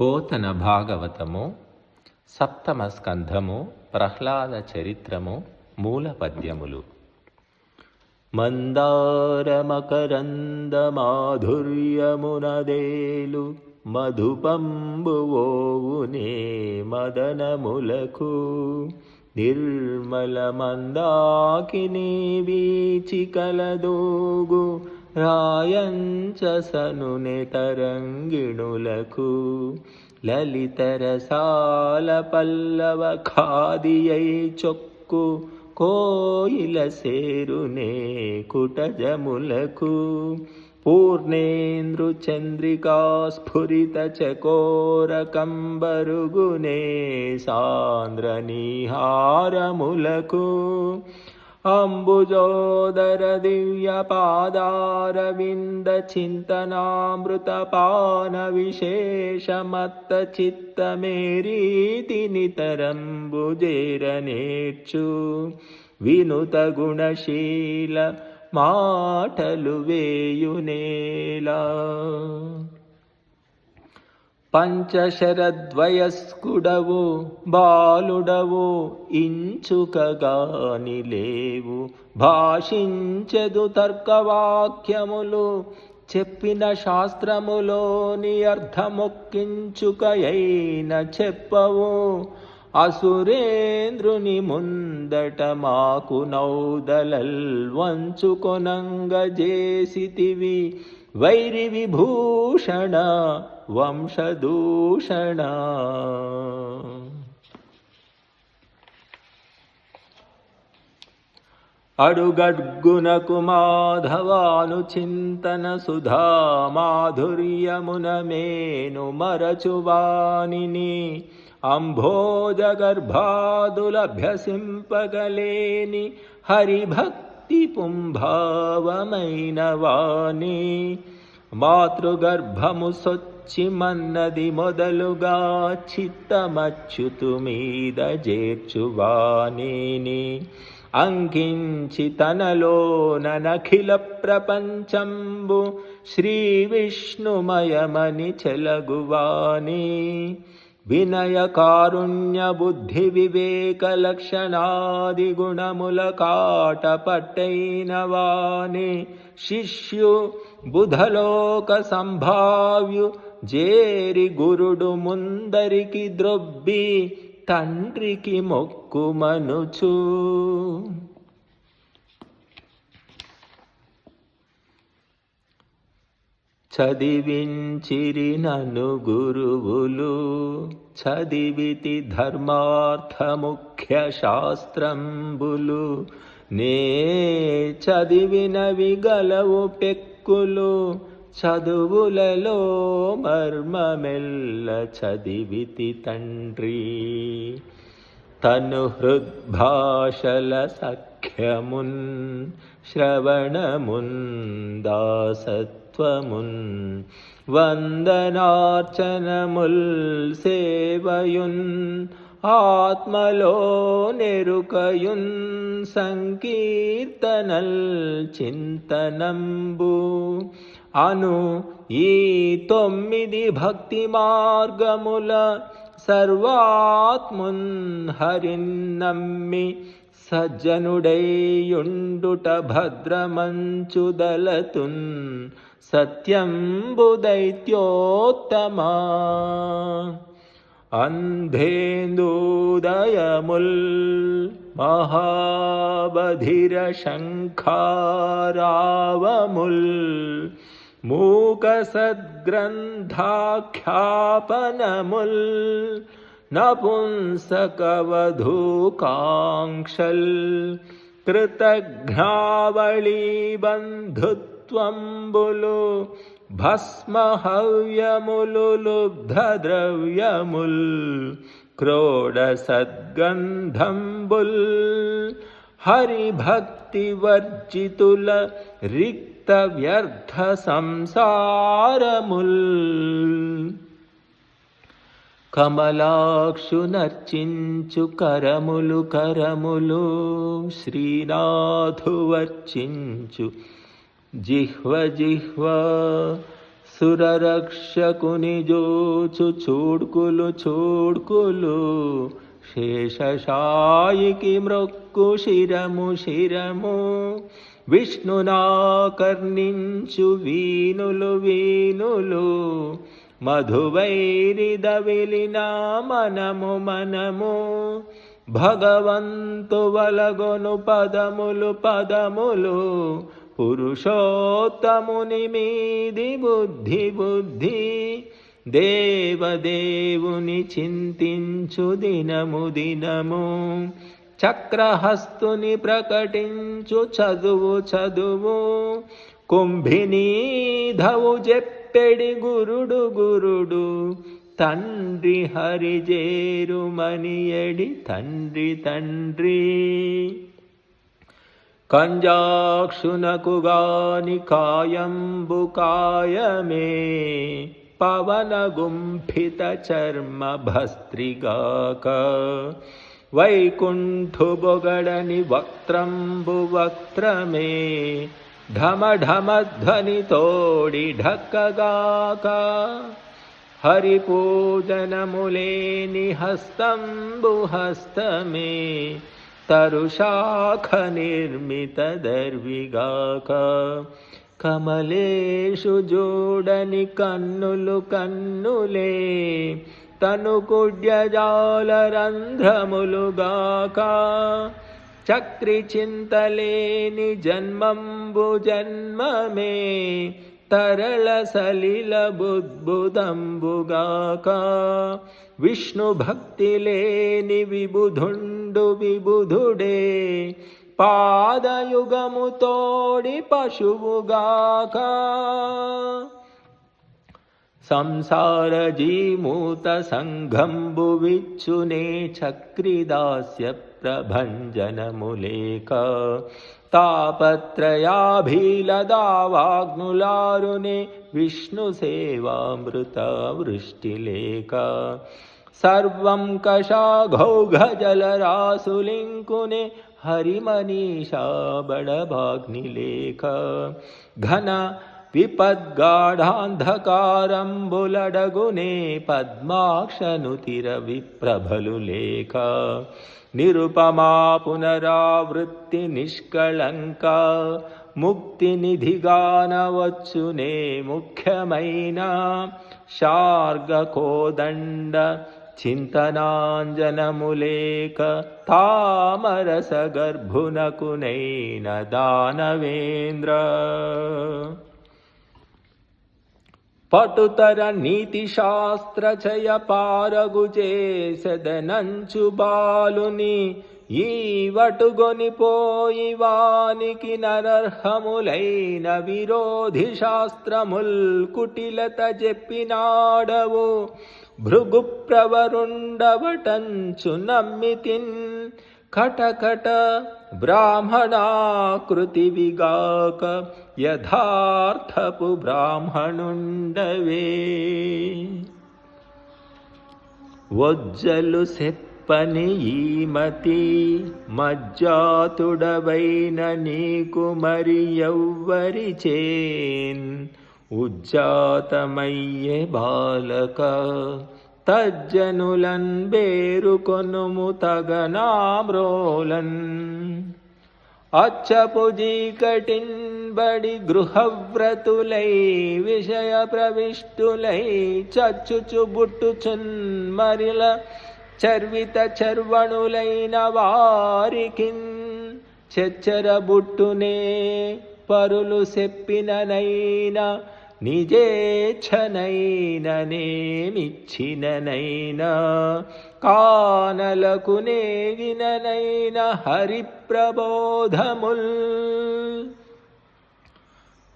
పోతన భాగవతము సప్తమ స్కంధము ప్రహ్లాద చరిత్రము మూల పద్యములు. మందారమకరందమాధుర్యమునదేలు మధుపంబువోవునే మదనములకు. నిర్మల మందాకిని వీచి కలదోగు రాయంచసనుని తరంగిణులకు లలితరసాల పల్లవ ఖాదియై చొక్కు కోయిల సేరునే కుటజములకు పూర్ణేంద్రు చంద్రికా స్ఫురిత చకోర కంబరుగునే సాంద్ర నీహారములకు అంబుజోదర దివ్య పాదారవింద చింతనామృత పాన విశేషమత్త చిత్తమేరీతి నితరంబుజేరనేర్చు వినుత గుణశీల మాటలు వేయునేలా. పంచశరద్వయస్కుడవు బాలుడవు ఇంచుకగాని లేవు. భాషించెదు తర్కవాక్యములు చెప్పిన శాస్త్రములోని అర్థమొక్కించుకయైన చెప్పవు. అసురేంద్రుని ముందట మాకు నౌదలల్ వంచుకొనంగ జేసితివి వైరి విభూషణ వంశదూషణ. అడుగడ్గునకు మాధవాను చింతన సుధా మాధుర్యమున మేను మరచువానిని అంభోజగర్భాదులభ్యసింపగలేని హరిభక్తి హరిభక్తి పుంభావమైన వాణి మాతృగర్భము సొచ్చి మన్నది మొదలుగా చిత్తమచ్యుతు మీద జేర్చువాణిని. అంకించి తనలోననఖిల ప్రపంచంబు శ్రీ విష్ణుమయమని చెలగువాణి. వినయ కారుణ్య బుద్ధి వివేక లక్షణాది గుణముల కాట పట్టైన వాని శిష్యు బుధలోక సంభావ్యు జేరి గురుడు ముందరికి ద్రొబ్బి తండ్రికి మొక్కుమనుచు. చదివించిరి నన్ను గురువులు చదివితి ధర్మార్థ ముఖ్య శాస్త్రంబులు. నే చదివినవి గలవు పెక్కులు చదువులలో మర్మమెల్ల చదివితి తండ్రి. తను హృద్భాషల సఖ్యమున్ శ్రవణమున్ దాసత్వమున్ వందనార్చనముల్ సేవయున్. ఆత్మలో నెరుకయున్. సంకీర్తనల్ చింతనంబు. అను ఈ తొమ్మిది భక్తి మార్గముల సర్వాత్మున్ హరిన్నమ్మి సజ్జనుడైయుండుట భద్రమంచుదలతున్. सत्यम्बु दैत्योत्तमा अन्धेन्दुदयमुल् महाबधिरशङ्खारावमुल् मूकसद्ग्रन्थाख्यापनमुल् नपुंसकवधूकाङ्क्षल् कृतघ्नावलीबन्धु త్వంబులు నపుంసకవధూకాంక్షల్ కృతఘ్నావళీ భస్మహవ్యములు లుబ్ధద్రవ్యముల్ క్రోడ సద్గంధంబుల్ హరిభక్తి వర్జితుల రిక్త వ్యర్థ సంసారముల్ కమలాక్షు నర్చించు కరములు కరములు శ్రీనాథు వర్చించు జిహ్వ జిహ్వ సురరక్షకుని జోచు చూడ్కులు చూడ్కులు శేషశాయికి మ్రొక్కు శిరము శిరము విష్ణునాకర్ణించు వీనులు వీనులు మధువైరిదవిలిన మనము మనము భగవంతు వలగొను పదములు పదములు పురుషోత్తముని మీది బుద్ధి బుద్ధి దేవదేవుని చింతించు దినము దినము చక్రహస్తుని ప్రకటించు చదువు చదువు కుంభినీధవు చెప్పెడి గురుడు గురుడు తండ్రి హరిజేరు మనియడి తండ్రి తండ్రి कञ्जाक्षुनकुगानिकायम्बुकाय मे पवनगुम्फितचर्मभस्त्रिगाक वैकुण्ठुबुगडनिवक्त्रम्बुवक्त्र मे ढमढमध्वनितोडिढकगाक हरिपूजनमुले निहस्तम्बुहस्त मे బొగడని తరుశాఖ నిర్మిత దర్విగాక. కమలేషు జోడని కన్నులు కన్నులే తను కుడ్యజాలరంధ్రములుగాక చక్రి చింతలేని జన్మంబు జన్మమే తరళ సలిల బుద్బుదంబుగాక. విష్ణు భక్తి లేని విబుధుండు విబుధుడే. పాదయుగము తోడి పశువుగాక. సంసార జీమూత సంఘంబు విచ్చునే చక్రిదాస్య భంజనములేక తాపత్రయాభీలదావాగ్నులారుని విష్ణు సేవామృత వృష్టిలేక సర్వం కషాఘౌఘజలరాసులింకునే హరిమనీషాబడభాగ్నిలేక. ఘన విపద్గాఢాంధకారంబులడగునే పద్మాక్షనుతిర విప్రభలు లేఖ నిరుపమా పునరావృత్తి నిష్కళంక ముక్తి నిధిగానవచ్చునే ముఖ్యమైన శార్గకోదండ చింతనాంజనములేక తామరస గర్భునకునైన దానవేంద్ర పటుతర నీతి శాస్త్ర చయ పారగు చేసెదనంచు బాలుని ఈ వటుగొని పోయి వానికి నరర్హములైన విరోధి శాస్త్రముల్ కుటిలత చెప్పినాడవు భృగు ప్రవరుండవటంచు నమ్మితిన్ కటకట బ్రాహ్మణాకృతి విగాక యథార్థపు బ్రాహ్మణుండవే. వజ్జలు సెప్పని ఈమతి మజ్జాతుడవైన నీకు మరి ఎవ్వరి చేన్ ఉజ్జాతమయ్యే బాలక తజ్జనులన్ బేరుకొనుము తగనామ్రోలన్. అచ్చపు జీకటిన్బడి గృహవ్రతులై విషయ ప్రవిష్టులై చచ్చుచు బుట్టుచున్ మరిల చర్విత చర్వణులైన వారికిన్ చెచ్చర బుట్టునే పరులు చెప్పిననైనా నిజేచ్ఛనైననేమిచ్చిననైనా కానలకు నేగిననైన హరిప్రబోధముల్.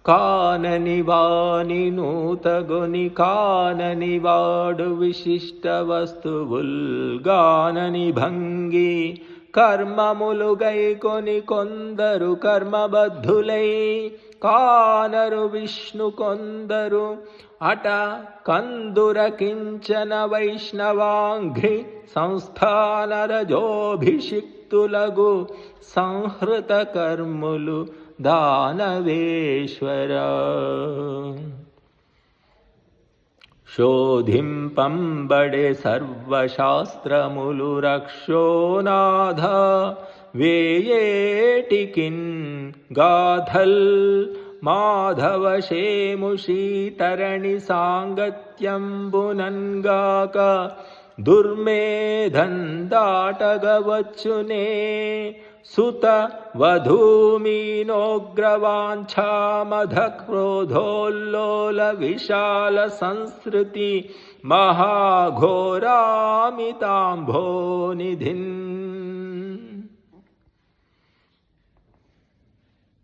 కానని వాని నూతగుని కానని వాడు విశిష్ట వస్తువుల్ గానని భంగి కర్మములు గైకొని కొందరు కర్మబద్ధులై కానరు విష్ణు కొందరు. అట కందుర కించన వైష్ణవాంఘ్రి సంస్థానరజోభిషిక్తులగు సంహృత కర్ములు దానవేశ్వర. శోధింపంబడే సర్వశాస్త్రములు రక్షోనాథ వేయేటికిన్ గాథల్ మాధవశేముషీతరణి సాంగత్యంబునంగాక దుర్మేధం దాటగవచ్చునే సుత వధూమీనోగ్రవాంఛామధ క్రోధోల్లోల విశాల సంస్కృతి మహాఘోరామితాంభోనిధిన్.